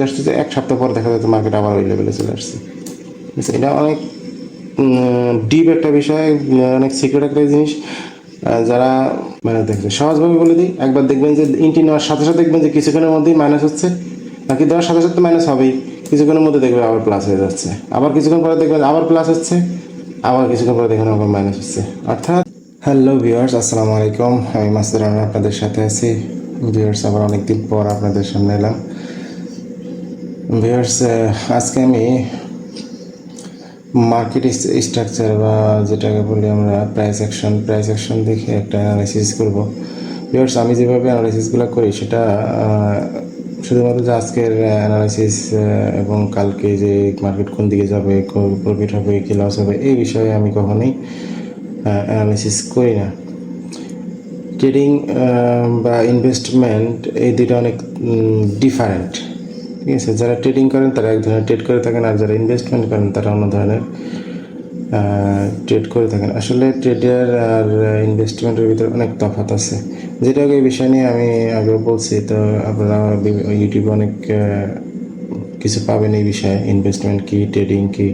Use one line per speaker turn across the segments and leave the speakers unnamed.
আসছে যে এক সপ্তাহ পর দেখা যাচ্ছে মার্কেট আবার ওই লেভেলে চলে আসছে? এটা অনেক ডিপ একটা বিষয়, অনেক সিক্রেট একটা জিনিস। যারা মানে দেখবে সহজভাবে বলে দিই, একবার দেখবেন যে ইন্টি নেওয়ার সাথে সাথে দেখবেন যে কিছুক্ষণের মধ্যেই মাইনাস হচ্ছে। বাকি দেওয়ার সাথে সাথে মাইনাস হবেই। কিছুক্ষণের মধ্যে দেখবেন আবার প্লাস হয়ে যাচ্ছে। আবার কিছুক্ষণ পরে দেখবেন আবার প্লাস হচ্ছে। আবার কিছুক্ষণ পরে দেখবেন আবার মাইনাস হচ্ছে। অর্থাৎ হ্যালো ভিউয়ার্স আসসালামু আলাইকুম। আমি রহমান আপনাদের সাথে আছি। ভিউয়ার্স আবার অনেকদিন পর আপনাদের সামনে এলাম। ভিউয়ার্স আজকে আমি মার্কেট স্ট্রাকচার বা যেটাকে বলি আমরা প্রাইস অ্যাকশন প্রাইস অ্যাকশন দেখে একটা অ্যানালাইসিস করব। ভিউয়ার্স আমি যেভাবে অ্যানালাইসিসগুলো করি সেটা শুধুমাত্র যে আজকের অ্যানালাইসিস এবং কালকে যে মার্কেট কোন দিকে যাবে প্রফিট হবে, কি লস হবে, এই বিষয়ে আমি কখনোই অ্যানালাইসিস করি না। ট্রেডিং বা ইনভেস্টমেন্ট এই দুটো অনেক ডিফারেন্ট ঠিক আছে, যারা ট্রেডিং করেন তারা এক ধরনের ট্রেড করে থাকেন আর যারা ইনভেস্টমেন্ট করেন তারা অন্য ধরনের ট্রেড করে থাকেন। আসলে ট্রেডার আর ইনভেস্টমেন্টের ভিতরে অনেক তফাত আছে। যেটাকে এই বিষয় নিয়ে আমি আগেও বলছি, তো আপনারা ইউটিউবে অনেক কিছু পাবেন এই বিষয়ে ইনভেস্টমেন্ট কী ট্রেডিং কী,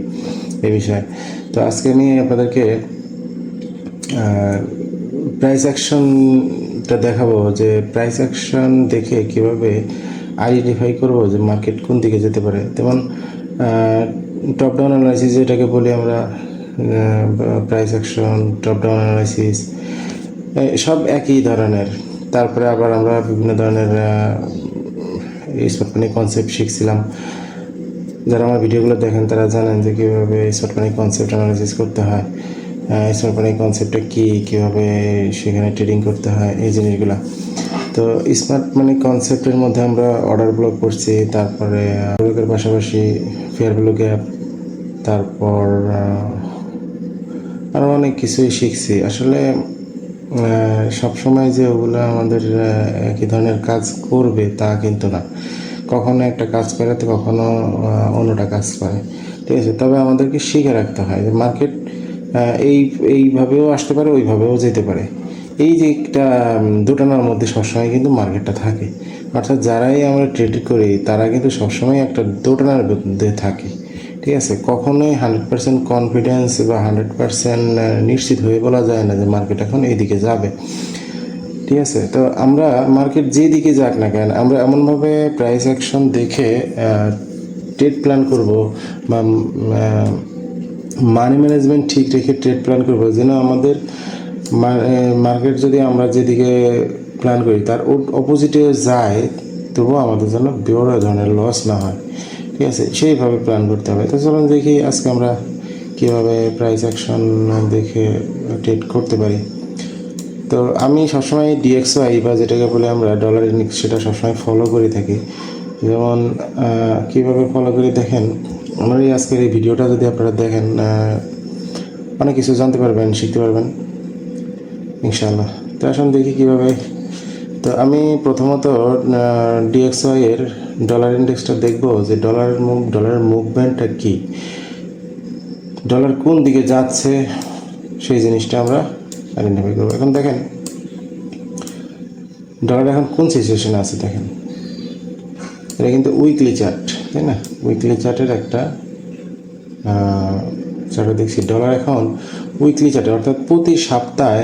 এই বিষয়ে। তো আজকে আমি আপনাদেরকে প্রাইস অ্যাকশনটা দেখাবো, যে প্রাইস অ্যাকশন দেখে কীভাবে আইডেন্টিফাই করব যে মার্কেট কোন দিকে যেতে পারে। যেমন টপ ডাউন অ্যানালাইসিস যেটাকে বলি আমরা price action top down analysis সব একই ধরনের। তারপরে আবার আমরা বিভিন্ন ধরনের স্পট কনসেপ্ট শিখছিলাম। যারা আমার ভিডিওগুলো দেখেন তারা জানেন যে কীভাবে মানি কনসেপ্ট অ্যানালাইসিস করতে হয় স্মার্ট কনসেপ্টটা কী, কীভাবে সেখানে ট্রেডিং করতে হয়, এই জিনিসগুলো। তো স্মার্ট মানি কনসেপ্টের মধ্যে আমরা অর্ডার ব্লক করছি, তারপরে ব্লকের পাশাপাশি ফেয়ার ভ্যালু গ্যাপ তারপর আরও অনেক কিছুই শিখছি। আসলে সব সময় যে ওগুলো আমাদের একই ধরনের কাজ করবে তা কিন্তু না। কখনো একটা কাজ করে তো কখনো অন্যটা কাজ করে। ঠিক আছে, তবে আমাদেরকে শিখে রাখতে হয় যে মার্কেট এই, এইভাবেও আসতে পারে, ওইভাবেও যেতে পারে। এই যে একটা দুটানার মধ্যে সবসময় কিন্তু মার্কেটটা থাকে। অর্থাৎ যারাই আমরা ট্রেড করি, তারা কিন্তু সবসময় একটা দোটানার মধ্যে থাকে। ঠিক আছে? কখনোই হান্ড্রেড পার্সেন্ট কনফিডেন্স বা হান্ড্রেড পার্সেন্ট নিশ্চিত হয়ে বলা যায় না যে মার্কেট এখন এইদিকে যাবে। ঠিক আছে? তো আমরা মার্কেট যেদিকে যাক না কেন, আমরা এমনভাবে প্রাইস অ্যাকশন দেখে ট্রেড প্ল্যান করব বা মানি ম্যানেজমেন্ট ঠিক রেখে ট্রেড প্ল্যান করব যেন আমাদের মার্কেট যদি আমরা যেদিকে প্ল্যান করি, তার অপোজিটে যায়, তবুও আমাদের যেন বড় ধরনের লস না হয়। ঠিক আছে? সেইভাবে প্ল্যান করতে হবে। তো চলুন দেখি আজকে আমরা কীভাবে প্রাইস অ্যাকশন দেখে ট্রেড করতে পারি। তো আমি সবসময় ডিএক্সআই বা যেটাকে বলে আমরা ডলার ইনিক্স সেটা সবসময় ফলো করে থাকি। যেমন কীভাবে ফলো করে দেখেন? আমার এই আজকের এই ভিডিওটা যদি আপনারা দেখেন অনেক কিছু জানতে পারবেন, শিখতে পারবেন। ইনশাআল্লাহ। তো আসুন দেখি কীভাবে। তো আমি প্রথমত ডিএক্সআই এর ডলার ইন্ডেক্সটা দেখব যে ডলারের মুভ ডলারের মুভমেন্টটা কী। ডলার কোন দিকে যাচ্ছে, সেই জিনিসটা আমরা আইডেন্টিফাই করব। এখন দেখেন ডলার এখন কোন সিচুয়েশনে আছে দেখেন। এটা কিন্তু উইকলি চার্ট তাই না? উইকলি চার্টের একটা চার্টে দেখছি। ডলার এখন উইকলি চার্টে অর্থাৎ প্রতি সপ্তাহে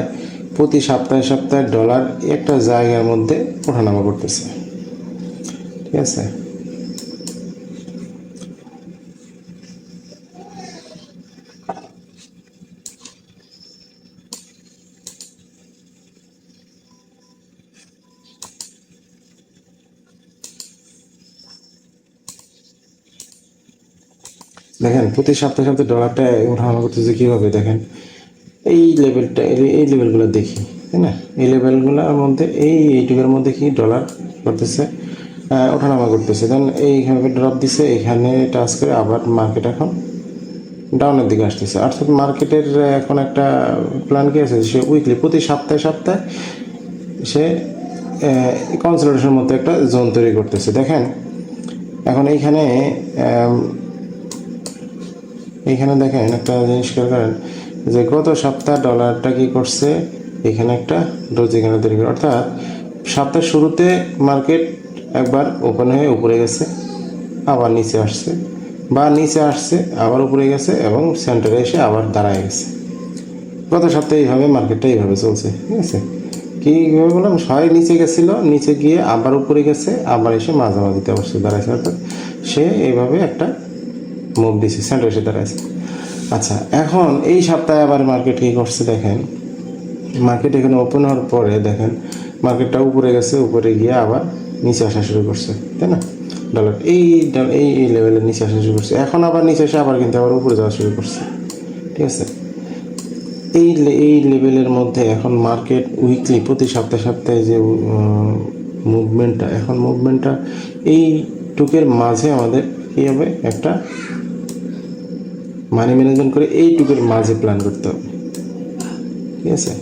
প্রতি সপ্তাহে সপ্তাহে ডলার একটা জায়গার মধ্যে ওঠানামা করতেছে। ঠিক আছে? দেখেন, প্রতি সপ্তাহে সপ্তাহে ডলারটা ওঠানামা করতেছে কীভাবে? দেখেন এই লেভেলটা এই- লেভেলগুলো দেখি, তাই না? এই লেভেলগুলোর মধ্যে, এই, এইটুকুর মধ্যে কি ডলার করতেছে? ওঠানামা করতেছে। দেন এইখানে ড্রপ দিছে, এখানে টাচ করে আবার মার্কেট এখন ডাউনের দিকে আসতেছে। অর্থাৎ মার্কেটের এখন একটা প্ল্যান কি আছে? সে উইকলি প্রতি সপ্তাহে সপ্তাহে সে কনসোলিডেশন মতো একটা জোন তৈরি করতেছে। দেখেন, এখন এইখানে এইখানে দেখেন একটা জিনিস করেন। যে গত সপ্তাহ ডলারটা কি করছে? এখানে একটা ডোজ এখানে তৈরি করে। অর্থাৎ সপ্তাহের শুরুতে মার্কেট একবার ওপেন হয়ে উপরে গেছে, আবার নিচে আসছে, বা নিচে আসছে, আবার উপরে গেছে এবং সেন্টারে এসে আবার দাঁড়ায় গেছে। গত সপ্তাহে এইভাবে মার্কেটটা এইভাবে চলছে, ঠিক আছে? কীভাবে বললাম? সবাই নিচে গেছিল, নিচে গিয়ে আবার উপরে গেছে, আবার এসে মাঝামাঝিতে অবশ্যই দাঁড়াইছে অর্থাৎ সে এইভাবে একটা মুভ দিছে সেন্টার এসে দাঁড়াইছে আচ্ছা এখন এই সপ্তাহে আবার মার্কেট কী করছে দেখেন। মার্কেট এখানে ওপেন হওয়ার পরে দেখেন মার্কেটটা উপরে গেছে, উপরে গিয়ে আবার নিচে আসা শুরু করছে, তাই না? ডলার এই এই এই নিচে আসা শুরু করছে। এখন আবার নিচে এসে আবার কিন্তু আবার উপরে যাওয়া শুরু করছে, ঠিক আছে? এই এই লেভেলের মধ্যে এখন মার্কেট উইকলি প্রতি সপ্তাহে সপ্তাহে যে মুভমেন্টটা এখন মুভমেন্টটা এই টুকের মাঝে আমাদের কী হবে? একটা মানি ম্যানেজমেন্ট করে এইটুকুর মাঝে প্ল্যান করতে হবে। ঠিক আছে?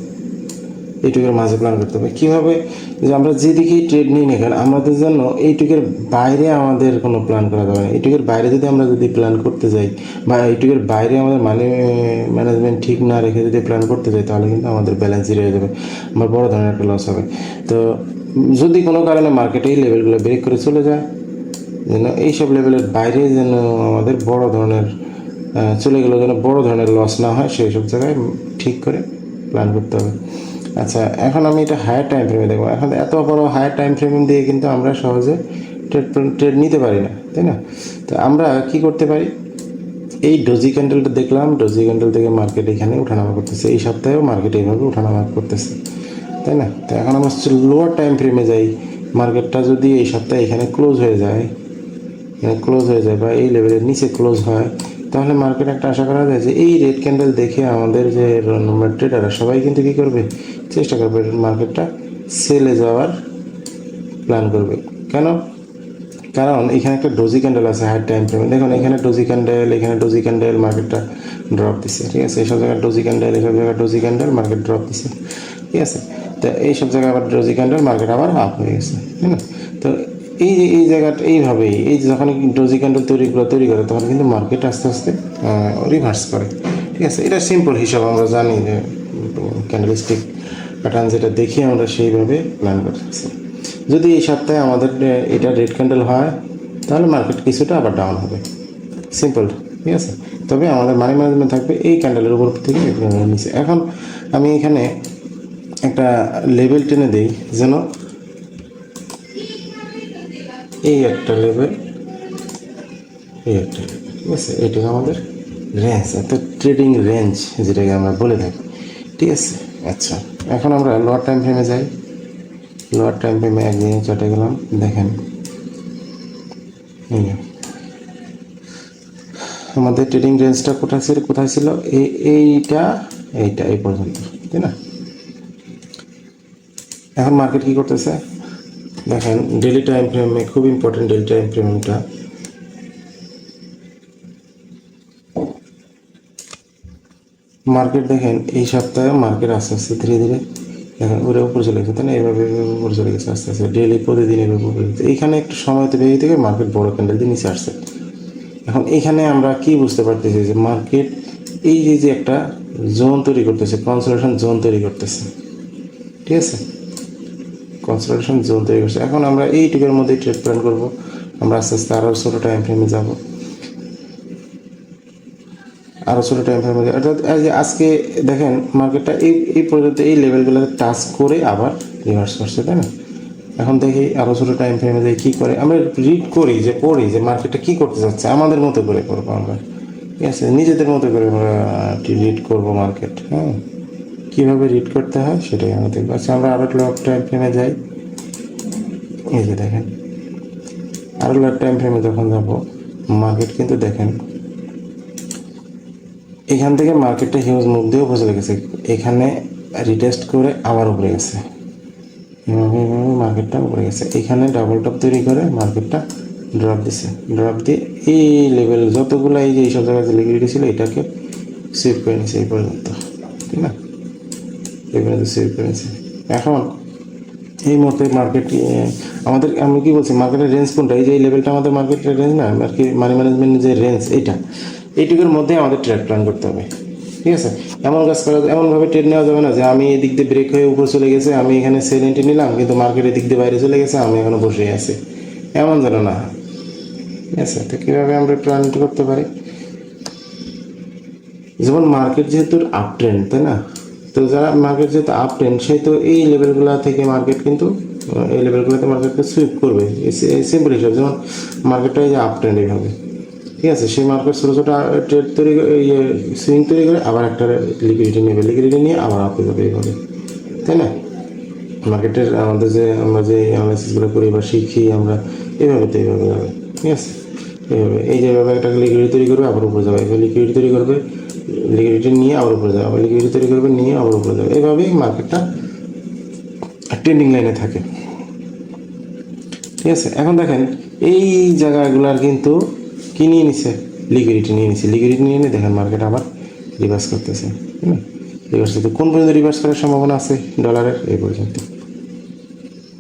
এইটুকুর মাঝে প্ল্যান করতে হবে। কীভাবে? যে আমরা যেদিকেই ট্রেড নিই না কেন, আমাদের জন্য এইটুকের বাইরে আমাদের কোনো প্ল্যান করা যাবে না। এইটুকের বাইরে যদি আমরা যদি প্ল্যান করতে যাই, বা এইটুকের বাইরে আমাদের মানি ম্যানেজমেন্ট ঠিক না রেখে যদি প্ল্যান করতে যাই, তাহলে কিন্তু আমাদের ব্যালেন্স জিরো হয়ে যাবে। আমার বড় ধরনের একটা লস হবে। তো যদি কোনো কারণে মার্কেটে এই লেভেলগুলো ব্রেক করে চলে যায়, যেন এইসব লেভেলের বাইরে যেন আমাদের বড় ধরনের চলে গেলেও যেন বড় ধরনের লস না হয় সেই সব জায়গায় ঠিক করে প্ল্যান করতে হবে। আচ্ছা এখন আমি এটা হায়ার টাইম ফ্রেমে দেখব। এখন এত বড় হায়ার টাইম ফ্রেম দিয়ে কিন্তু আমরা সহজে ট্রেড ট্রেড নিতে পারি না, তাই না? তো আমরা কি করতে পারি? এই ডোজি ক্যান্ডেলটা দেখলাম ডোজি ক্যান্ডেল থেকে মার্কেট এখানে উঠানামা করতেছে। এই সপ্তাহেও মার্কেট এইভাবে উঠানামা করতেছে, তাই না? তো এখন আমরা লোয়ার টাইম ফ্রেমে যাই। মার্কেটটা যদি এই সপ্তাহে এখানে ক্লোজ হয়ে যায়, এখানে ক্লোজ হয়ে যায় বা এই লেভেলের নিচে ক্লোজ হয় তাহলে মার্কেট একটা আশা করা যায় যে এই রেড ক্যান্ডেল দেখে আমাদের যে নম্বর ট্রেডাররা সবাই কিন্তু কী করবে? চেষ্টা করবে মার্কেটটা সেলে যাওয়ার প্ল্যান করবে। কেন? কারণ এখানে একটা ডোজি ক্যান্ডেল আছে হাই টাইম ফ্রেমে দেখুন, এখানে ডোজি ক্যান্ডেল এখানে ডোজি ক্যান্ডেল মার্কেটটা ড্রপ দিছে, ঠিক আছে? এইসব জায়গায় ডোজি ক্যান্ডেল এইসব জায়গায় ডোজি ক্যান্ডেল মার্কেট ড্রপ দিছে, ঠিক আছে? তো এইসব জায়গায় আবার ডোজি ক্যান্ডেল মার্কেট আবার আপ হয়ে গেছে, তাই না? তো এই যে এই জায়গাটা এইভাবেই, এই যে যখন ডোজি ক্যান্ডেল তৈরি করে তৈরি করে, তখন কিন্তু মার্কেট আস্তে আস্তে রিভার্স করে। ঠিক আছে? এটা সিম্পল হিসাব, আমরা জানি যে ক্যান্ডেল ক্যান্ডেলস্টিক প্যাটার্ন যেটা দেখি, আমরা সেইভাবে প্ল্যান করতেছি। যদি এই সপ্তাহে আমাদের এটা রেড ক্যান্ডেল হয়, তাহলে মার্কেট কিছুটা আবার ডাউন হবে। সিম্পল ঠিক আছে? তবে আমাদের মানি ম্যানেজমেন্ট থাকবে এই ক্যান্ডেলের উপর থেকে নিচে। এখন আমি এখানে একটা লেভেল টেনে দিই, যেন এই একটা লেভেল এই একটা ঠিক আছে? এটাকে আমাদের রেঞ্জ অর্থাৎ ট্রেডিং রেঞ্জ যেটাকে আমরা বলে থাকি, ঠিক আছে? আচ্ছা এখন আমরা লোয়ার টাইম ফ্রেমে যাই। লোয়ার টাইম ফ্রেমে একদিনে চটে গেলাম, দেখেন। আমাদের ট্রেডিং রেঞ্জটা কোথায় ছিল কোথায় ছিল? এই এইটা এইটা, এই পর্যন্ত, তাই না? এখন মার্কেট কি করতেছে? দেখেন ডেলি টাইম ফ্রেমে খুব ইম্পর্টেন্ট ডেলি টাইম ফ্রেমটা মার্কেট দেখেন, এই সপ্তাহে মার্কেট আস্তে আস্তে ধীরে ধীরে, দেখেন ওরে উপরে চলে গেছে, তাই না? এইভাবে উপরে চলে গেছে, আস্তে আস্তে। ডেলি প্রতিদিন এভাবে উপরে গেছে। এইখানে একটু সময় অতিবাহিত থেকে মার্কেট বড় ক্যান্ডেল দিয়ে নিচে আসছে। এখন এখানে আমরা কি বুঝতে পারতেছি যে মার্কেট এই যে একটা জোন তৈরি করতেছে কনসোলেশন জোন তৈরি করতেছে। ঠিক আছে? কনসোলেশন জোন তৈরি করছে। এখন আমরা এইটুকুর মধ্যেই ট্রেড প্ল্যান করব। আমরা আস্তে আস্তে আরও ছোটো টাইম ফ্রেমে যাব। আরও ছোটো টাইম ফ্রেমে অর্থাৎ, এই যে আজকে দেখেন মার্কেটটা এই এই পর্যন্ত এই লেভেলগুলোতে টাচ করে আবার রিভার্স করছে, তাই না? এখন দেখি আরও ছোটো টাইম ফ্রেমে দেখি কী করে। আমরা রিড করি যে, পড়ি যে মার্কেটটা কী করতে যাচ্ছে, আমাদের মতো করে করব আমরা। ঠিক আছে? নিজেদের মতো করে আমরা রিড করব মার্কেট হ্যাঁ? কীভাবে রিড করতে হয় সেটাই আমরা দেখব আচ্ছা আমরা আরও লক টাইম ফ্রেমে যাই। এই যে দেখেন আরও লক টাইম ফ্রেমে যখন যাব মার্কেট কিন্তু দেখেন, এখান থেকে মার্কেটটা হিউজ মুখ দিয়েও বসে গেছে। এখানে রিটেস্ট করে আবার উপরে গেছে। এভাবে এভাবে মার্কেটটা উপরে গেছে। এখানে ডাবল টপ তৈরি করে মার্কেটটা ড্রপ দিছে। ড্রপ দিয়ে এই লেভেল যতগুলো এই যে এইসব জায়গায় লিকুইডিটি ছিল, এটাকে সেভ করে নিছে এই পর্যন্ত। ঠিক না? পর্যন্ত সেভ করে নিছে এখন এই মুহূর্তে মার্কেট আমাদের, আমি কি বলছি মার্কেটের রেঞ্জ কোনটা? এই যে এই লেভেলটা আমাদের মার্কেটের রেঞ্জ না, আর কি মানি ম্যানেজমেন্টের যে রেঞ্জ এইটা। এইটুকুর মধ্যে আমাদের ট্রেড প্ল্যান করতে হবে। ঠিক আছে? এমন কাজ করা, এমনভাবে ট্রেড নেওয়া যাবে না যে আমি এদিক দিয়ে ব্রেক হয়ে উপরে চলে গেছে, আমি এখানে সেল এন্ট্রি নিলাম, কিন্তু মার্কেট এদিক দিয়ে বাইরে চলে গেছে, আমি এখনও বসে আছি। এমন যেন না ঠিক আছে? তো কীভাবে আমরা প্ল্যান করতে পারি? যেমন মার্কেট যেহেতু আপ ট্রেন্ড তাই না? তো যারা মার্কেট যেহেতু আপ সে তো এই লেভেলগুলো থেকে মার্কেট কিন্তু, এই লেভেলগুলোতে মার্কেটকে সুইপ করবে। সিম্পল হিসাব যেমন মার্কেটটা এই যে আপ ট্রেন্ড এইভাবে। ঠিক আছে? সেই মার্কেট ছোটো ছোটো ট্রেড তৈরি করে ইয়ে সুইং তৈরি করে, আবার একটা লিকুইডিটি নেবে। লিকুইডিটি নিয়ে আবার আপ আপে যাবে এইভাবে। তাই না? মার্কেটের আমাদের যে, আমরা যে অ্যানালাইসিসগুলো করি বা শিখি, আমরা এইভাবে তো এইভাবে যাবে। ঠিক আছে? এইভাবে, এই যেভাবে একটা লিকুইডিটি তৈরি করবে, আবার উপরে যাবে। এভাবে লিকুইডিটি তৈরি করবে লিকুইডিটি নিয়ে আবার উপরে যাবে, আবার লিকুইডিটি তৈরি করবে নিয়ে আবার উপরে যাবে। এইভাবেই মার্কেটটা ট্রেন্ডিং লাইনে থাকে। ঠিক আছে? এখন দেখেন, এই জায়গাগুলার কিন্তু কি নিয়ে নিছে? লিকুইডিটি নিয়ে নিছে। লিকুইডিটি নিয়ে নিয়ে দেখেন মার্কেট আবার রিভার্স করতেছে না? রিভার্স করতে কোন পর্যন্ত রিভার্স করার সম্ভাবনা আছে? ডলারের এই পর্যন্ত।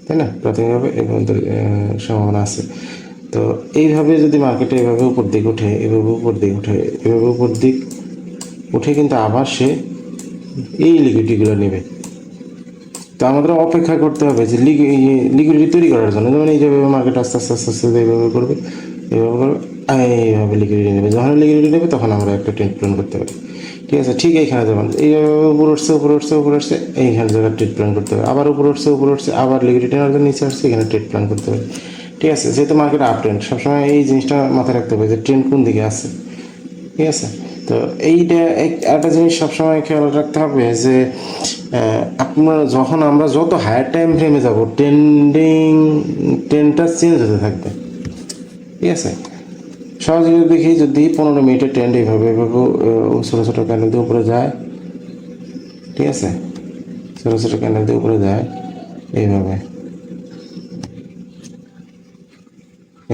তাই না? প্রাথমিকভাবে এই পর্যন্ত সম্ভাবনা আছে। তো এইভাবে যদি মার্কেটে এভাবে উপর দিক ওঠে এভাবে উপর দিক ওঠে এভাবে উপর দিক উঠে কিন্তু আবার সে এই লিকুইডিটিগুলো নেবে। তো আমাদের অপেক্ষা করতে হবে যে লিকুইডিটি তৈরি করার জন্য। যেমন এই যেভাবে মার্কেট আস্তে আস্তে আস্তে আস্তে এইভাবে করবে এইভাবে করবে, এইভাবে লিকুইডিটি নেবে। যখন লিকুইডিটি নেবে, তখন আমরা একটা ট্রেড প্ল্যান করতে পারি। ঠিক আছে, ঠিক এইখানে যেমন এইভাবে উপরে উঠছে উপরে উঠছে উপরে উঠছে, এইখানে জায়গায় ট্রেড প্ল্যান করতে হবে। আবার উপরে উঠছে উপরে উঠছে, আবার লিকুইডিটি নেওয়ার জন্য নিচে আসছে, এখানে ট্রেড প্ল্যান করতে হবে। ঠিক আছে, যেহেতু মার্কেট আপ ট্রেন্ড সবসময় এই জিনিসটা মাথায় রাখতে হবে যে ট্রেন্ড কোন দিকে আছে ঠিক আছে? তো এইটা এক- একটা জিনিস সবসময় খেয়াল রাখতে হবে যে আপনার যখন আমরা যত হায়ার টাইম ফ্রেমে যাব ট্রেন্ডিং ট্রেনটা চেঞ্জ হতে থাকবে। ঠিক আছে? সহজে দেখি, যদি পনেরো মিনিটের ট্রেন্ড এইভাবে এভাবে ছোটো ছোটো ক্যান্ডেল দিয়ে উপরে যায়, ঠিক আছে? ছোটো ছোটো ক্যান্ডেল দিয়ে উপরে যায়, এইভাবে।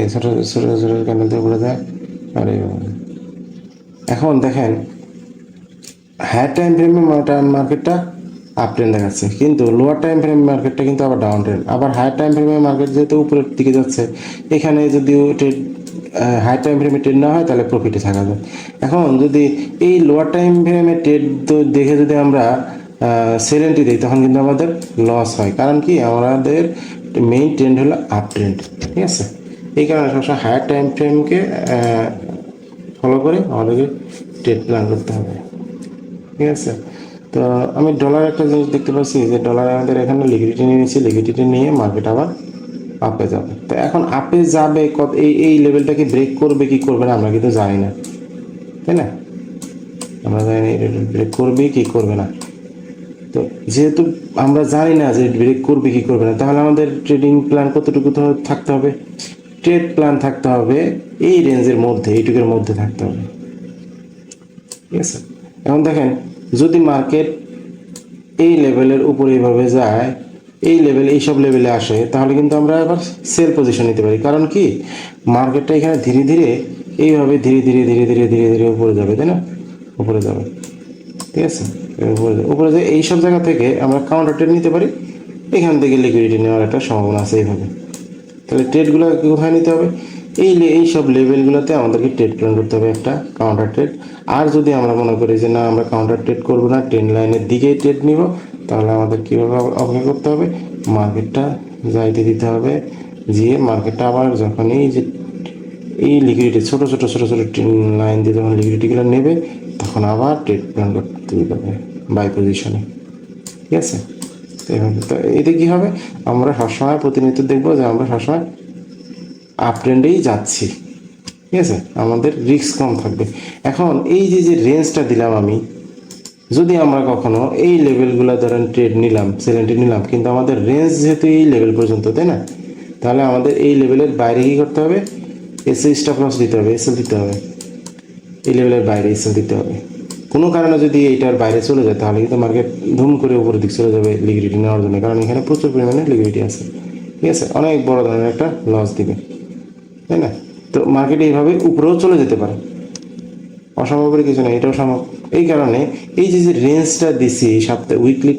এই ছোটো ছোটো ছোটো ক্যান্ডেল দিয়ে উপরে যায়, আর এইভাবে। এখন দেখেন হায়ার টাইম ফ্রেমে টাইম মার্কেটটা আপ ট্রেন্ড দেখাচ্ছে, কিন্তু লোয়ার টাইম ফ্রেম মার্কেটটা কিন্তু আবার ডাউন ট্রেন্ড আবার হায়ার টাইম ফ্রেমে মার্কেট যেহেতু উপরের দিকে যাচ্ছে, এখানে যদিও ট্রেড হায়ার টাইম ফ্রেমে ট্রেড না হয়, তাহলে প্রফিটে থাকা যায়। এখন যদি এই লোয়ার টাইম ফ্রেমে ট্রেড তো দেখে যদি আমরা সেলেন্টি দিই তখন কিন্তু আমাদের লস হয়। কারণ কি? আমাদের মেইন ট্রেন্ড হলো আপ ট্রেন্ড ঠিক আছে? এই কারণে সবসময় হায়ার টাইম ফ্রেমকে ফলো করে, আমাদেরকে ট্রেড প্ল্যান করতে হবে। ঠিক আছে? তো আমি ডলার একটা জিনিস দেখতে পাচ্ছি যে ডলার আমাদের এখানে লিকুইডিটি নিয়ে নিচ্ছি লিকুইডিটি নিয়ে মার্কেট আবার আপে যাবে। তো এখন আপে যাবে কত এই এই লেভেলটাকে ব্রেক করবে, কি করবে না, আমরা কিন্তু জানি না। তাই না? আমরা জানি না ব্রেক করবে, কি করবে না। তো যেহেতু আমরা জানি না যে ব্রেক করবে, কি করবে না, তাহলে আমাদের ট্রেডিং প্ল্যান কতটুকু থাকতে হবে? ট্রেড প্ল্যান থাকতে হবে, এই রেঞ্জের মধ্যে, এইটুকুর মধ্যে থাকতে হবে। ঠিক আছে? এখন দেখেন, যদি মার্কেট এই লেভেলের উপরে এইভাবে যায়, এই লেভেল, এইসব লেভেলে আসে, তাহলে কিন্তু আমরা এবার সেল পজিশন নিতে পারি। কারণ কি? মার্কেটটা এখানে ধীরে ধীরে, এইভাবে ধীরে ধীরে ধীরে ধীরে ধীরে ধীরে উপরে যাবে, তাই না? উপরে যাবে। ঠিক আছে? উপরে যাবে। উপরে যে এইসব জায়গা থেকে আমরা কাউন্টার নিতে পারি, এখান থেকে লিকুইডিটি নেওয়ার একটা সম্ভাবনা আছে এইভাবে। তাহলে ট্রেডগুলো কোথায় নিতে হবে? এই এই সব লেভেলগুলোতে আমাদেরকে ট্রেড প্ল্যান করতে হবে একটা কাউন্টার ট্রেড আর যদি আমরা মনে করি যে না, আমরা কাউন্টার ট্রেড করব না ট্রেন লাইনের দিকেই ট্রেড নিব, তাহলে আমাদের কীভাবে অপেক্ষা করতে হবে? মার্কেটটা যাইতে দিতে হবে। দিয়ে মার্কেটটা আবার যখন এই যে এই লিকুইডিটি ছোটো ছোটো ছোটো ছোটো লাইন দিয়ে যখন লিকুইডিটিগুলো নেবে, তখন আবার ট্রেড প্ল্যান করতে দিতে হবে বাই পজিশনে ঠিক আছে? এতে কী হবে? আমরা সবসময় প্রতিনিয়ত দেখব যে আমরা সবসময় আপ ট্রেন্ডেই যাচ্ছি। ঠিক আছে? আমাদের রিস্ক কম থাকবে। এখন এই যে যে রেঞ্জটা দিলাম আমি, যদি আমরা কখনো এই লেভেলগুলো ধরেন ট্রেড নিলাম সেলেন্টি নিলাম, কিন্তু আমাদের রেঞ্জ যেহেতু এই লেভেল পর্যন্ত, তাই না? তাহলে আমাদের এই লেভেলের বাইরে কী করতে হবে? এসএ স্টপ লস দিতে হবে এসএল দিতে হবে। এই লেভেলের বাইরে এসএল দিতে হবে। কোনো কারণে যদি এইটার বাইরে চলে যায়, তাহলে কিন্তু মার্কেট ধুম করে উপরের দিক চলে যাবে লিকুইডিটি নেওয়ার জন্য। কারণ এখানে প্রচুর পরিমাণে লিকুইডিটি আছে। ঠিক আছে? অনেক বড় ধরনের একটা লস দিবে। তাই না? তো মার্কেট এইভাবে উপরেও চলে যেতে পারে। অসম্ভবের কিছু নেই, এটাও সম্ভব। এই কারণে এই যে যে রেঞ্জটা দিছি সপ্তাহে উইকলি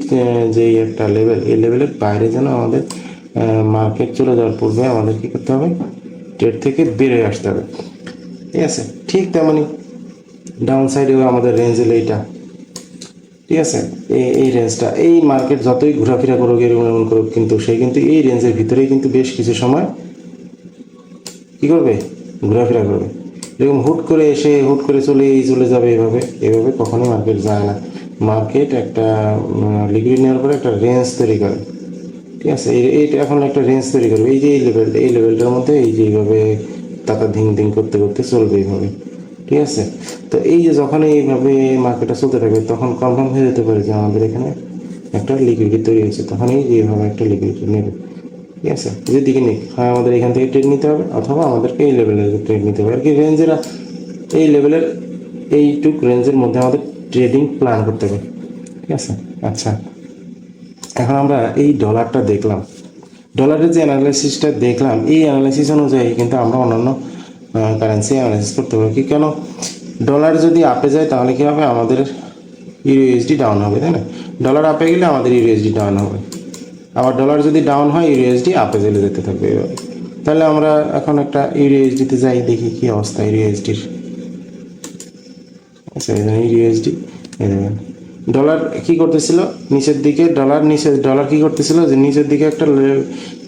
যে একটা লেভেল এই লেভেলের বাইরে যেন আমাদের মার্কেট চলে যাওয়ার পূর্বে আমাদের কী করতে হবে? ট্রেড থেকে বেরোয় আসতে হবে। ঠিক আছে? ঠিক তেমনই। ডাউন সাইডেও আমাদের রেঞ্জ হলো এইটা। ঠিক আছে? এই এই রেঞ্জটা এই মার্কেট যতই ঘোরাফেরা করুক এরকম এমন করুক, কিন্তু সে কিন্তু এই রেঞ্জের ভিতরেই কিন্তু বেশ কিছু সময় কী করবে? ঘোরাফেরা করবে। এরকম হুট করে এসে, হুট করে চলে, এই চলে যাবে, এভাবে এভাবে কখনোই মার্কেট যায় না। মার্কেট একটা লিকুইড নেওয়ার পরে একটা রেঞ্জ তৈরি করে। ঠিক আছে? এই, এইটা এখন একটা রেঞ্জ তৈরি করবে। এই যে এই লেভেলটা এই লেভেলটার মধ্যে এই যে এইভাবে টাকা ধিং ধিং করতে করতে চলবে এইভাবে। ঠিক আছে? তো এই যে যখন এইভাবে মার্কেটটা চলতে থাকবে, তখন কনফার্ম হয়ে যেতে পারে যে আমাদের এখানে একটা লিকুইডিটি তৈরি হয়েছে। তখনই এইভাবে একটা লিকুইডিটি নেবে। ঠিক আছে? যদি দিকে নিক, হয় আমাদের এখান থেকে ট্রেড নিতে হবে, অথবা আমাদেরকে এই লেভেলের ট্রেড নিতে হবে। আর কি রেঞ্জের এই লেভেলের এইটুক রেঞ্জের মধ্যে আমাদের ট্রেডিং প্ল্যান করতে হবে। ঠিক আছে? আচ্ছা। এখন আমরা এই ডলারটা দেখলাম। ডলারের যে অ্যানালাইসিসটা দেখলাম, এই অ্যানালাইসিস অনুযায়ী কিন্তু আমরা অন্যান্য কারেন্সি অ্যানালাইসিস করতে পারি কি, কেন? ডলার যদি আপে যায়, তাহলে কি হবে? আমাদের ইউএসডি ডাউন হবে, তাই না? ডলার আপে গেলে আমাদের ইউএসডি ডাউন হবে। আবার ডলার যদি ডাউন হয় ইউএসডি আপে চলে যেতে থাকবে এভাবে। তাহলে আমরা এখন একটা ইউএসডিতে যাই, দেখি কি অবস্থা ইউএসডির আচ্ছা ইউএসডি দেখেন। ডলার কি করতেছিল? নিচের দিকে ডলার নিচে ডলার কি করতেছিল? যে নিচের দিকে একটা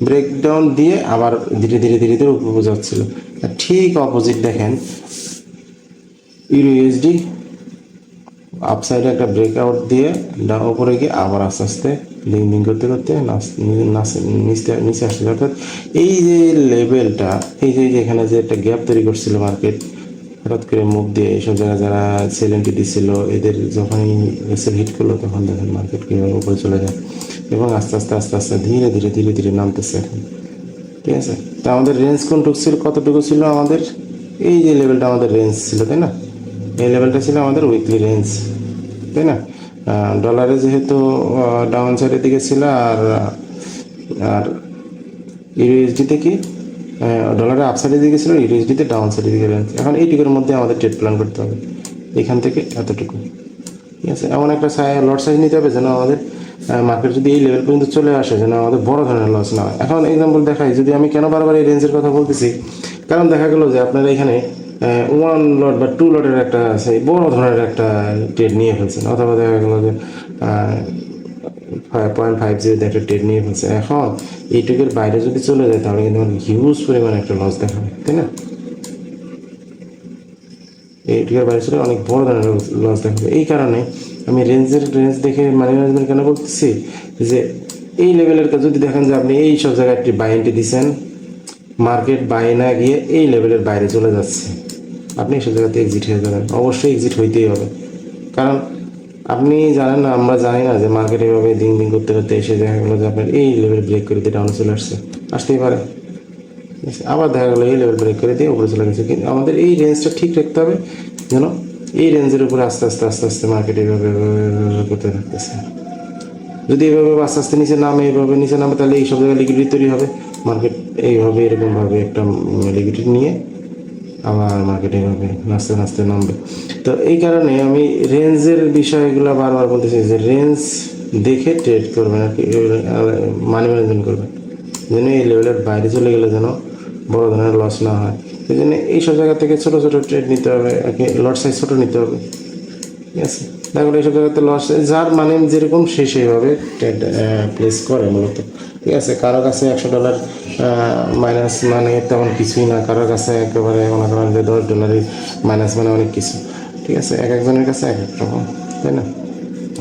ব্রেকডাউন দিয়ে আবার ধীরে ধীরে ধীরে ধীরে উপরে যাচ্ছিল। ঠিক অপোজিট দেখেন ইউএসডি আপসাইডে একটা ব্রেকআউট দিয়ে ডা- উপরে গিয়ে আবার আস্তে আস্তে লিং লিং করতে করতে নাচ- নাচ- অর্থাৎ এই যে লেভেলটা এই যে এখানে যে একটা গ্যাপ তৈরি করছিল মার্কেট হঠাৎ করে মুখ দিয়ে এইসব জায়গায় যারা সেলেন্টি দিছিল এদের যখনই এসেল হিট করল, তখন দেখেন মার্কেট কীভাবে উপরে চলে যায় এবং আস্তে আস্তে আস্তে আস্তে ধীরে ধীরে ধীরে ধীরে নামতেছে। এখন ঠিক আছে? তা আমাদের রেঞ্জ কোনটুকু ছিল, কতটুকু ছিল আমাদের? এই যে লেভেলটা আমাদের রেঞ্জ ছিল, তাই না? এই লেভেলটা ছিল আমাদের উইকলি রেঞ্জ তাই না? ডলারে যেহেতু ডাউন সাইডের দিকে ছিল আর আর ইউএসডিতে কি? ডলারে আপ সাইডের দিকে ছিল ইউএসডিতে ডাউন সাইডের দিকে রেঞ্জ এখন এইটুকুর মধ্যে আমাদের ট্রেড প্ল্যান করতে হবে, এখান থেকে এতটুকু। ঠিক আছে? এমন একটা লট সাইজ নিতে হবে যেন আমাদের মার্কেট যদি এই লেভেল পর্যন্ত চলে আসে, যেন আমাদের বড় ধরনের লস না হয়। এখন এক্সাম্পল দেখাই, যদি আমি কেন বারবার এই রেঞ্জের কথা বলতেছি, কারণ দেখা গেলো যে আপনারা এখানে ওয়ান লট বা টু লটের একটা সেই বড় ধরনের একটা ট্রেড নিয়ে ফেলছেন। অথবা দেখা গেল যে ফাইভ পয়েন্ট ফাইভ জিরো একটা ট্রেড নিয়ে ফেলছে। এখন এইটুকের বাইরে যদি চলে যায়, তাহলে কিন্তু হিউজ পরিমাণে একটা লস দেখাবে, তাই না? এইটুকের বাইরে চলে অনেক বড় ধরনের লস দেখাবে। এই কারণে আমি রেঞ্জের রেঞ্জ দেখে মানি ম্যানেজমেন্ট কেন করতেছি? যে এই লেভেলের যদি দেখেন যে আপনি এই সব জায়গায় একটি বাইনটি দিচ্ছেন মার্কেট বাই না গিয়ে এই লেভেলের বাইরে চলে যাচ্ছে। আপনি এসব জায়গাতে এক্সিট হয়ে যাবেন। অবশ্যই এক্সিট হইতেই হবে। কারণ আপনি জানেন না, আমরা জানি না যে মার্কেট এভাবে দিন দিন করতে করতে এসে দেখা গেলো যে আপনার এই লেভেল ব্রেক করে দিয়ে ডাউনে চলে আসছে। আসতেই পারে। আবার দেখা গেলো এই লেভেল ব্রেক করে দিয়ে উপরে চলে গেছে। কিন্তু আমাদের এই রেঞ্জটা ঠিক রাখতে হবে যেন এই রেঞ্জের উপরে আস্তে আস্তে আস্তে আস্তে মার্কেট এভাবে করতে থাকতেছে। যদি এভাবে আস্তে আস্তে নিচে নামে এইভাবে নিচে নামে, তাহলে এই সব জায়গায় লিকুইডিটি তৈরি হবে। মার্কেট এইভাবে এরকমভাবে একটা লিকুইডিটি নিয়ে আবার মার্কেটিং হবে, নাচতে নাচতে নামবে। তো এই কারণে আমি রেঞ্জের বিষয়গুলো বারবার বলতেছি যে রেঞ্জ দেখে ট্রেড করবেন আর কি মানি ম্যানেজমেন্ট করবেন। যেন এই লেভেলের বাইরে চলে গেলে যেন বড় ধরনের লস না হয়। সেই জন্য এইসব জায়গা থেকে ছোটো ছোটো ট্রেড নিতে হবে আর কি লট সাইজ ছোটো নিতে হবে। ঠিক আছে? দেখো এইসব জায়গাতে লস যার মানে যেরকম সে সেইভাবে ট্রেড প্লেস করে মূলত। ঠিক আছে, কারও কাছে একশো ডলার মাইনাস মানে তেমন কিছুই না। কারোর কাছে একেবারে মনে করেন যে দশ ডলারই মাইনাস মানে অনেক কিছু। ঠিক আছে, এক একজনের কাছে এক এক রকম, তাই না?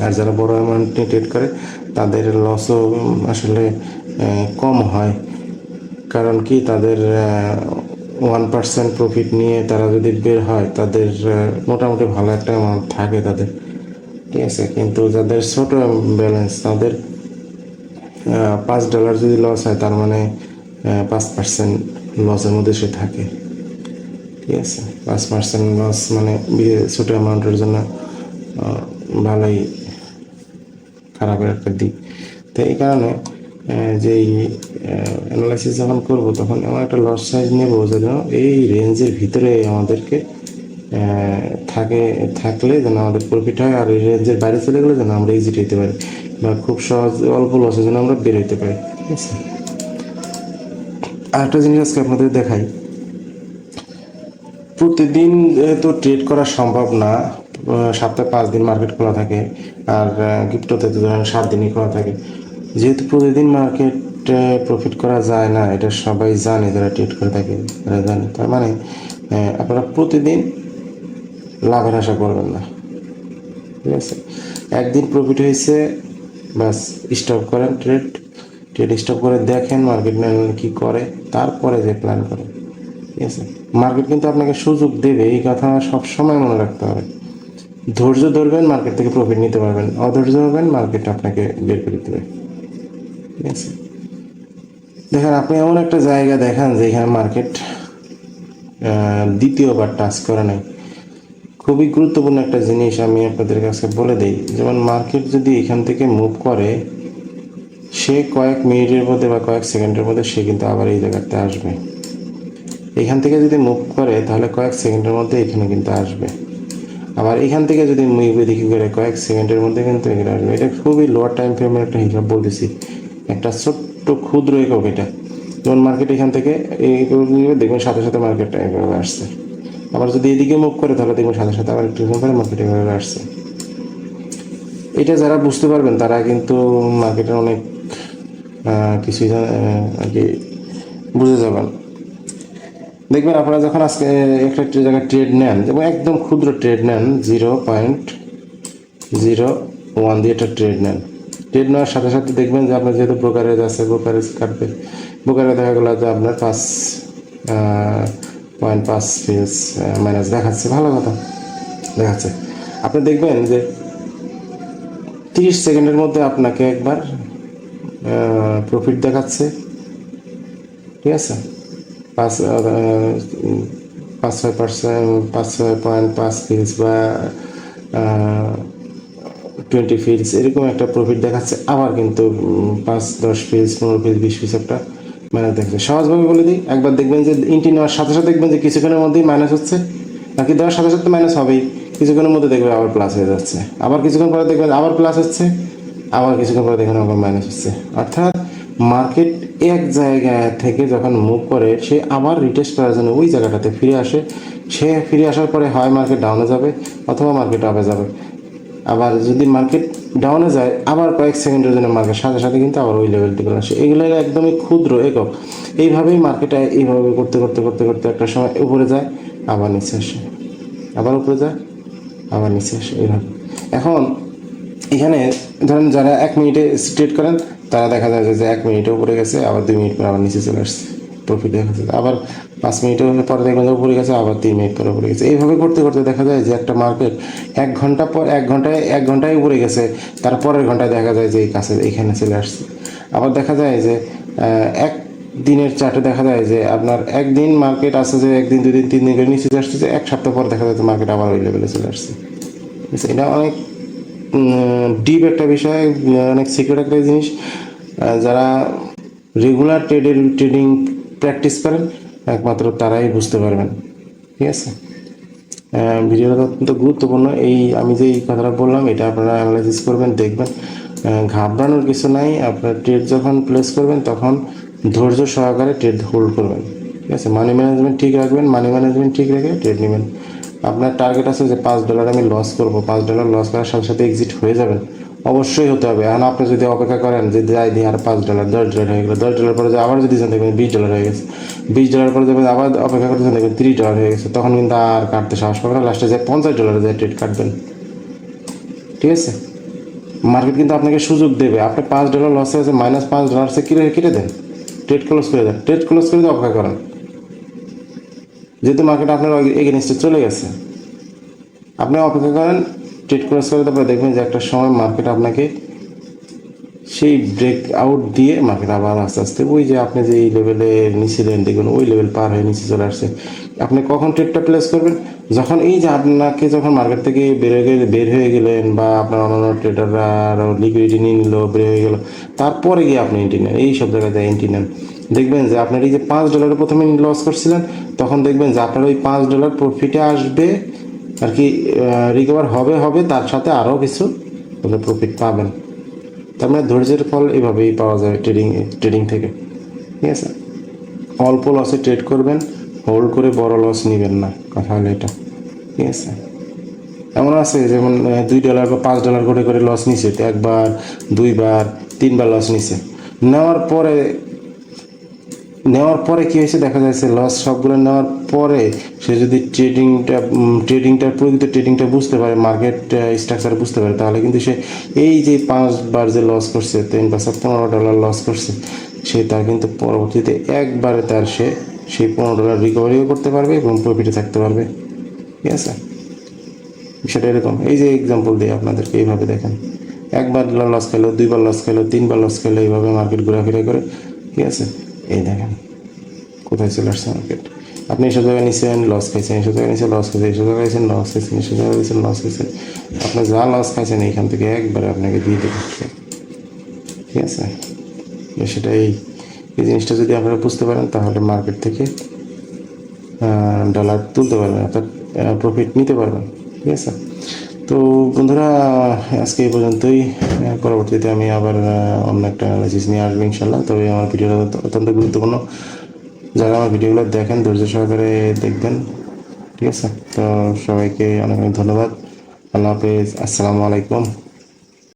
আর যারা বড় অ্যামাউন্ট নিয়ে ট্রেড করে, তাদের লসও আসলে কম হয়। কারণ কি, তাদের ওয়ান পার্সেন্ট প্রফিট নিয়ে তারা যদি বের হয়, তাদের মোটামুটি ভালো একটা অ্যামাউন্ট থাকে তাদের। ঠিক আছে, কিন্তু যাদের ছোটো ব্যালেন্স তাদের পাঁচ ডলার যদি লস হয়, তার মানে পাঁচ পার্সেন্ট লসের মধ্যে সে থাকে। ঠিক আছে? পাঁচ পার্সেন্ট লস মানে ছোট অ্যামাউন্টের জন্য ভালোই খারাপের একটা দিক। তো এই কারণে যেই অ্যানালাইসিস যখন করব, তখন এমন একটা লস সাইজ নেব যেন এই রেঞ্জের ভিতরে আমাদেরকে থাকে, থাকলে যেন আমাদের প্রফিট হয় আর এই রেঞ্জের বাইরে চলে গেলে যেন আমরা এক্সিট হইতে পারি বা খুব সহজ, অল্প লসে যেন আমরা বের হইতে পারি। ঠিক আছে আরেকটা জিনিস আজকে আপনাদের দেখাই। প্রতিদিন তো ট্রেড করা সম্ভব না সপ্তাহে পাঁচ দিন মার্কেট খোলা থাকে আর গিফটোতে তো ধরেন সাত দিনই খোলা থাকে। যেহেতু প্রতিদিন মার্কেট প্রফিট করা যায় না, এটা সবাই জানে যারা ট্রেড করে থাকে তারা জানে। তার মানে আপনারা প্রতিদিন লাভের আশা করবেন না। ঠিক আছে? একদিন প্রফিট হয়েছে বাস স্টপ করেন ট্রেড ট্রেড স্টপ করে দেখেন মার্কেট ম্যানেজমেন্ট কী করে, তারপরে যে প্ল্যান করেন ঠিক আছে? মার্কেট কিন্তু আপনাকে সুযোগ দেবে, এই কথা সব সময় মনে রাখতে হবে। ধৈর্য ধরবেন মার্কেট থেকে প্রফিট নিতে পারবেন অধৈর্য হবেন মার্কেট আপনাকে বের করে দেবে। ঠিক আছে? দেখেন, আপনি এমন একটা জায়গা দেখান যে এখানে মার্কেট দ্বিতীয়বার টাচ করে নাই। খুবই গুরুত্বপূর্ণ একটা জিনিস আমি আপনাদের কাছে বলে দিই। যেমন মার্কেট যদি এখান থেকে মুভ করে, সে কয়েক মিনিটের মধ্যে বা কয়েক সেকেন্ডের মধ্যে সে কিন্তু আবার এই জায়গাতে আসবে। এখান থেকে যদি মুভ করে, তাহলে কয়েক সেকেন্ডের মধ্যে এখানে কিন্তু আসবে। আবার এখান থেকে যদি মুভ দেখি করে, কয়েক সেকেন্ডের মধ্যে কিন্তু এখানে আসবে। এটা খুবই লোয়ার টাইম ফ্রেমের একটা হিসাব বলতেছি। একটা ছোট্ট ক্ষুদ্র একক এটা। যেমন মার্কেট এখান থেকে, এই দেখবেন সাথে সাথে মার্কেটটা এভাবে আসছে। আবার যদি এদিকে মুভ করে, তাহলে দেখবেন সাথে সাথে আবার একটু করে মার্কেটে আসছে। এটা যারা বুঝতে পারবেন, তারা কিন্তু মার্কেটের অনেক কিছুই আর কি বুঝে যাবেন। দেখবেন আপনারা যখন আজকে একটা জায়গায় ট্রেড নেন যেমন একদম ক্ষুদ্র ট্রেড নেন জিরো পয়েন্ট জিরো ওয়ান দিয়ে একটা ট্রেড নেন। ট্রেড নেওয়ার সাথে সাথে দেখবেন যে আপনার যেহেতু ব্রোকারেজ আছে ব্রোকারেজ কাটবে ব্রোকারে দেখা গেলো যে আপনার পাঁচ পয়েন্ট পাঁচ ফিলস মাইনাস দেখাচ্ছে। ভালো কথা, দেখাচ্ছে। আপনি দেখবেন যে তিরিশ সেকেন্ডের মধ্যে আপনাকে একবার প্রফিট দেখাচ্ছে। ঠিক আছে? পাঁচ পাঁচ ছয় পার্সেন্ট পাঁচ ছয় পয়েন্ট পাঁচ ফিলস বা টোয়েন্টি ফিলস এরকম একটা প্রফিট দেখাচ্ছে। আবার কিন্তু পাঁচ, দশ ফিলস পনেরো ফিলস বিশ পিস একটা মাইনাস দেখাচ্ছে সহজভাবে বলে দিই, একবার দেখবেন যে ইন্টি নেওয়ার সাথে সাথে দেখবেন যে কিছুক্ষণের মধ্যেই মাইনাস হচ্ছে। নাকি দেওয়ার সাথে সাথে মাইনাস হবেই। কিছুক্ষণের মধ্যে দেখবেন আবার প্লাস হয়ে যাচ্ছে। আবার কিছুক্ষণ পরে দেখবেন আবার প্লাস হচ্ছে, আবার কিছুক্ষণ পরে দেখবেন আবার মাইনাস হচ্ছে। অর্থাৎ মার্কেট এক জায়গা থেকে যখন মুভ করে, সে আবার রিটেস্ট করার জন্য ওই জায়গাটাতে ফিরে আসে। সে ফিরে আসার পরে হয় মার্কেট ডাউনে যাবে অথবা মার্কেট আপে যাবে। আবার যদি মার্কেট ডাউনে যায়, আবার কয়েক সেকেন্ডের জন্য মার্কেট সাথে সাথে কিন্তু আবার ওই লেভেল থেকে আসে এগুলো একদমই ক্ষুদ্র একক। এইভাবেই মার্কেটে এইভাবে করতে করতে করতে করতে একটা সময় উপরে যায়, আবার নিচে আসে। আবার উপরে যায়, আবার নিচে আসে, এইভাবে। এখন এখানে ধরেন যারা এক মিনিটে স্ট্রেট করেন, তারা দেখা যায় যে এক মিনিটে উপরে গেছে, আবার দুই মিনিট পরে আবার নিচে চলে আসছে। প্রফিট দেখা যাচ্ছে আবার পাঁচ মিনিটের পরে দেখবেন যে উপরে গেছে, আবার তিন মিনিট পরে উপরে গেছে। এইভাবে করতে করতে দেখা যায় যে একটা মার্কেট এক ঘণ্টা পর এক ঘন্টায় এক ঘন্টায় উপরে গেছে তারপরের ঘন্টায় দেখা যায় যে এই কাছে, এইখানে চলে আসছে। আবার দেখা যায় যে এক দিনের চার্টে দেখা যায় যে আপনার একদিন মার্কেট আসছে যে একদিন, দুদিন, তিন দিন করে নিচে আসছে, যে এক সপ্তাহ পর দেখা যায় যে মার্কেট আবার ওই লেভেলে চলে আসছে। এটা অনেক ডিপ একটা বিষয়, অনেক সিক্রেট একটা জিনিস। যারা রেগুলার ট্রেডের ট্রেডিং প্র্যাকটিস করেন, একমাত্র তারাই বুঝতে পারবেন। ঠিক আছে? ভিডিওটা অত্যন্ত গুরুত্বপূর্ণ। এই আমি যে এই কথাটা বললাম, এটা আপনারা অ্যানালাইসিস করবেন, দেখবেন। ঘাবড়ানোর কিছু নাই। আপনার ট্রেড যখন প্লেস করবেন, তখন ধৈর্য সহকারে ট্রেড হোল্ড করবেন। ঠিক আছে? মানি ম্যানেজমেন্ট ঠিক রাখবেন মানি ম্যানেজমেন্ট ঠিক রেখে ট্রেড নেবেন। আপনার টার্গেট আছে যে পাঁচ ডলার আমি লস করব। পাঁচ ডলার লস করার সাথে সাথে এক্সিট হয়ে যাবেন। অবশ্যই হতে হবে। এখন আপনি যদি অপেক্ষা করেন যে যাই দিয়ে আর পাঁচ ডলার দশ ডলার হয়ে গেলো, দশ ডলার পরে যে আবার যদি দেখবেন বিশ ডলার হয়ে গেছে, বিশ ডলার পরে যাবেন আবার অপেক্ষা করতেছেন দেখবেন তিরিশ ডলার হয়ে গেছে, তখন কিন্তু আর কাটতে সাহস পাবেন না। লাস্টে যে পঞ্চাশ ডলারে যায় ট্রেড কাটবেন। ঠিক আছে? মার্কেট কিন্তু আপনাকে সুযোগ দেবে। আপনি পাঁচ ডলার লস হয়েছে মাইনাস পাঁচ ডলার সে কেটে কেটে দেন। ট্রেড ক্লোজ করে দেন। ট্রেড ক্লোজ করে দিয়ে অপেক্ষা করেন। যেহেতু মার্কেট আপনার এগেনস্টে চলে গেছে। আপনি অপেক্ষা করেন ট্রেড ক্লোজ করে তারপরে দেখবেন যে একটা সময় মার্কেট আপনাকে সেই ব্রেক আউট দিয়ে মার্কেট আবার আস্তে আস্তে ওই যে আপনি যে এই লেভেলে নিয়েছিলেন দেখবেন ওই লেভেল পার হয়ে নিচে চলে আসছে। আপনি কখন ট্রেডটা প্লেস করবেন? যখন এই যে আপনাকে যখন মার্কেট থেকে বের হয়ে গেলে, বের হয়ে গেলেন বা আপনার অন্যান্য ট্রেডাররা আরও লিকুইডিটি নিয়ে নিল, বের হয়ে গেল, তারপরে গিয়ে আপনি এন্ট্রি নেন এই সব জায়গায় যায় এন্ট্রি নেন দেখবেন যে আপনার এই যে পাঁচ ডলারে প্রথমে লস করছিলেন, তখন দেখবেন যে আপনার ওই পাঁচ ডলার প্রফিটে আসবে আর কি রিকভার হবে হবে, তার সাথে আরও কিছু মানে প্রফিট পাবেন। তার মানে ধৈর্যের ফল এভাবেই পাওয়া যায় ট্রেডিং ট্রেডিং থেকে। ঠিক আছে? অল্প লসে ট্রেড করবেন হোল্ড করে বড় লস নেবেন না, কথা হলো এটা। ঠিক আছে? এমন আছে, যেমন দুই ডলার বা পাঁচ ডলার করে করে লস নিছে একবার, দুইবার, তিনবার লস নিছে। নেওয়ার পরে নেওয়ার পরে কি হয়েছে? দেখা যাচ্ছে লস সবগুলো নেওয়ার পরে সে যদি ট্রেডিংটা ট্রেডিংটার প্রকৃত ট্রেডিংটা বুঝতে পারে মার্কেট স্ট্রাকচার বুঝতে পারে, তাহলে কিন্তু সে এই যে পাঁচবার যে লস করছে, তিন বছর পনেরো ডলার লস করছে, সে তার কিন্তু পরবর্তীতে একবারে তার সে, সেই পনেরো ডলার রিকভারিও করতে পারবে এবং প্রফিটে থাকতে পারবে। ঠিক আছে? সেটা এরকম। এই যে এক্সাম্পল দিই আপনাদেরকে এইভাবে দেখেন। একবার লস খেলো, দুইবার লস খেলো, তিনবার লস খেলো, এইভাবে মার্কেট ঘোরাফেরা করে। ঠিক আছে? এই দেখেন, কোথায় চলে আসছে মার্কেট আপনি এসব জায়গায় নিচ্ছেন লস খাইছেন, এসব জায়গায় নিচ্ছেন লস খাইছেন, এসব জায়গায় নিচ্ছেন লস খাইছেন, এসব জায়গায় নিচ্ছেন লস খাইছেন। আপনি যা লস খাইছেন, এইখান থেকে একবারে আপনাকে দিয়ে দেবে ঠিক আছে? সেটা সেটাই, এই জিনিসটা যদি আপনারা বুঝতে পারেন, তাহলে মার্কেট থেকে ডলার তুলতে পারবেন, অর্থাৎ প্রফিট নিতে পারবেন। ঠিক আছে? তো বন্ধুরা, আজকে এই পর্যন্তই। পরবর্তীতে আমি আবার অন্য একটা অ্যানালাইসিস নিয়ে আসব ইনশাল্লাহ তবে আমার ভিডিওটা অত্যন্ত গুরুত্বপূর্ণ। যারা আমার ভিডিওগুলো দেখেন, ধৈর্য সহকারে দেখবেন। ঠিক আছে? তো সবাইকে অনেক অনেক ধন্যবাদ। আল্লাহ হাফেজ। আসসালামু আলাইকুম।